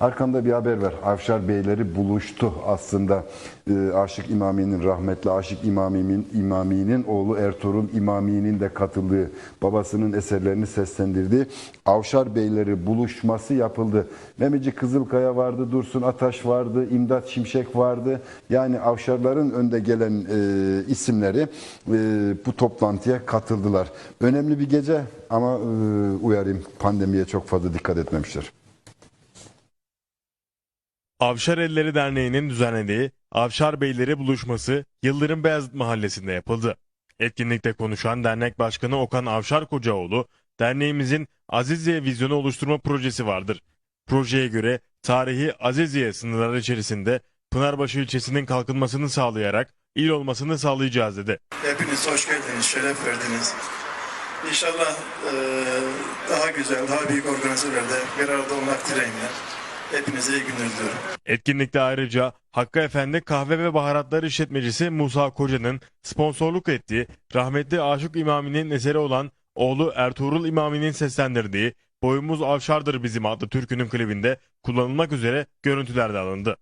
Arkamda bir haber var. Avşar Beyleri buluştu aslında. Ee, Aşık İmami'nin rahmetli Aşık İmami'nin İmami'nin oğlu Ertuğrul İmami'nin de katıldığı, babasının eserlerini seslendirdiği Avşar Beyleri buluşması yapıldı. Memeci Kızılkaya vardı, Dursun Ataş vardı, İmdat Şimşek vardı. Yani Avşarların önde gelen e, isimleri e, bu toplantıya katıldılar. Önemli bir gece ama e, uyarayım pandemiye çok fazla dikkat etmemişler. Avşar Elleri Derneği'nin düzenlediği Avşar Beyleri buluşması Yıldırım Beyazıt Mahallesi'nde yapıldı. Etkinlikte konuşan dernek başkanı Okan Avşar Kocaoğlu, derneğimizin Aziziye vizyonu oluşturma projesi vardır. Projeye göre tarihi Aziziye sınırları içerisinde Pınarbaşı ilçesinin kalkınmasını sağlayarak il olmasını sağlayacağız dedi. Hepiniz hoş geldiniz, şeref verdiniz. İnşallah daha güzel, daha büyük organizasyonlarda bir arada olmak dileğiyle. Hepinize iyi günler diliyorum. Etkinlikte ayrıca Hakkı Efendi Kahve ve Baharatlar İşletmecisi Musa Koca'nın sponsorluk ettiği rahmetli Aşık İmami'nin eseri olan oğlu Ertuğrul İmami'nin seslendirdiği Boyumuz Avşardır Bizim adlı türkünün klibinde kullanılmak üzere görüntüler de alındı.